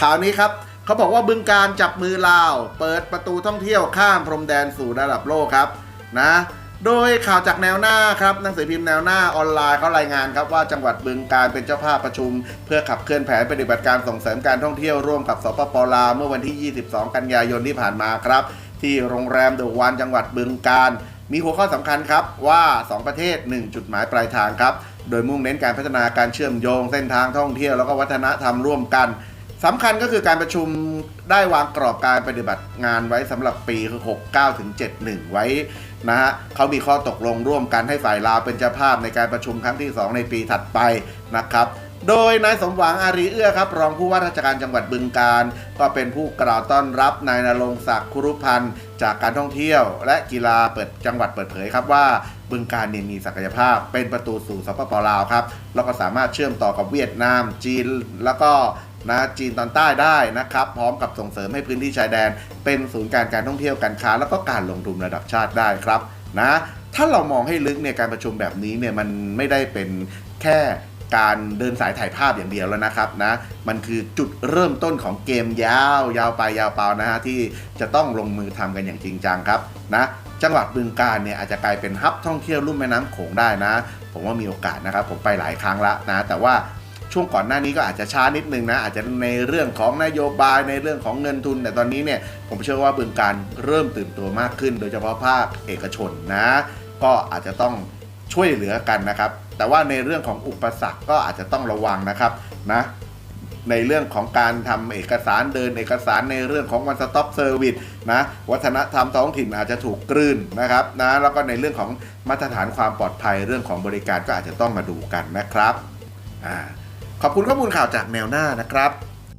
ข่าวนี้ครับเขาบอกว่าบึงการจับมือลาว เปิดประตูท่องเที่ยวข้ามพรมแดนสู่ระดับโลกครับนะโดยข่าวจากแนวหน้าครับหนังสือพิมพ์แนวหน้าออนไลน์เขารายงานครับว่าจังหวัดบึงการเป็นเจ้าภาพประชุม เพื่อขับเคลื่อนแผนปฏิบัติการส่งเสริมการท่องเที่ยวร่วมกับสปปลาวเมื่อวันที่ 22 กันยายนที่ผ่านมาครับ ที่โรงแรมเดอะวันจังหวัดบึงการ มีหัวข้อสำคัญครับว่า 2 ประเทศ 1 จุดหมายปลายทางครับ โดยมุ่งเน้นการพัฒนาการเชื่อมโยงเส้นทางท่องเที่ยวแล้วก็วัฒนธรรมร่วมกัน สำคัญก็คือการประชุมได้วางกรอบการปฏิบัติงานไว้สำหรับปีคือ 69 ถึง 71 ไว้นะฮะเขามีข้อตกลงร่วมกันให้ฝ่ายลาวเป็นเจ้าภาพในการประชุมครั้งที่ 2 ในปีถัดไปนะครับ โดยนายสมหวังอารีเอื้อครับ รองผู้ว่าราชการจังหวัดบึงการ ก็เป็นผู้กล่าวต้อนรับนายนรงศักดิ์คุรุพันธ์จากการท่องเที่ยว และกีฬาเปิดจังหวัดเปิดเผยครับว่าบึงการเนี่ยมีศักยภาพเป็นประตูสู่สปปลาวครับแล้วก็สามารถเชื่อมต่อกับเวียดนาม จีน แล้วก็ นะจีนตอนใต้ได้นะครับ พร้อมกับส่งเสริมให้พื้นที่ชายแดน เป็นศูนย์การการท่องเที่ยวการค้า แล้วก็การลงทุนระดับชาติได้ครับนะถ้าเรามองให้ลึกเนี่ยการประชุมแบบนี้เนี่ยมันไม่ได้เป็นแค่การเดินสายถ่ายภาพอย่างเดียวแล้วนะครับนะ มันคือจุดเริ่มต้นของเกมยาว ยาวไปยาวเปล่านะฮะที่จะต้องลงมือทำกันอย่างจริงจังครับนะจังหวัดบึงการเนี่ยอาจจะกลายเป็นฮับท่องเที่ยวลุ่มแม่น้ำโขงได้นะ ผมว่ามีโอกาสนะครับผมไปหลายครั้งละนะ แต่ว่า ช่วงก่อนหน้านี้ก็อาจจะช้านิดนึงนะ อาจจะในเรื่องของนโยบายในเรื่องของเงินทุน แต่ตอนนี้เนี่ยผมเชื่อว่าบึงการเริ่มตื่นตัวมากขึ้น โดยเฉพาะภาคเอกชนนะ ก็อาจจะต้องช่วยเหลือกันนะครับ แต่ว่าในเรื่องของอุปสรรคก็อาจจะต้องระวังนะครับนะในเรื่องของการทำเอกสารเดินเอกสารในเรื่องของ one stop service นะวัฒนธรรมท้องถิ่นอาจจะถูกกลืนนะครับนะแล้วก็ในเรื่องของมาตรฐานความปลอดภัยเรื่องของบริการก็อาจจะต้องมาดูกันนะครับอ่า ขอบคุณข้อมูลข่าวจากแนวหน้านะครับ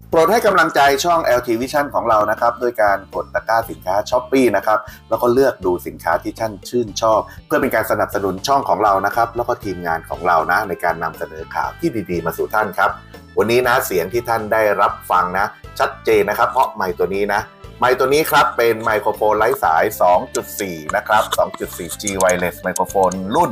โปรดให้กำลังใจช่อง LT Vision ของเรานะครับด้วยการกดตะกร้าสินค้าช้อปปีนะครับแล้วก็เลือกดูสินค้าที่ท่านชื่นชอบ เพื่อเป็นการสนับสนุนช่องของเรานะครับแล้วก็ทีมงานของเรานะในการนำเสนอข่าวที่ดีๆ มาสู่ท่านครับ วันนี้นะเสียงที่ท่านได้รับฟังนะ ชัดเจนนะครับ เพราะไมค์ตัวนี้นะไมค์ตัวนี้ครับเป็นไมโครโฟนไร้สาย 2.4 นะครับ 2.4 G wireless ไมโครโฟนรุ่น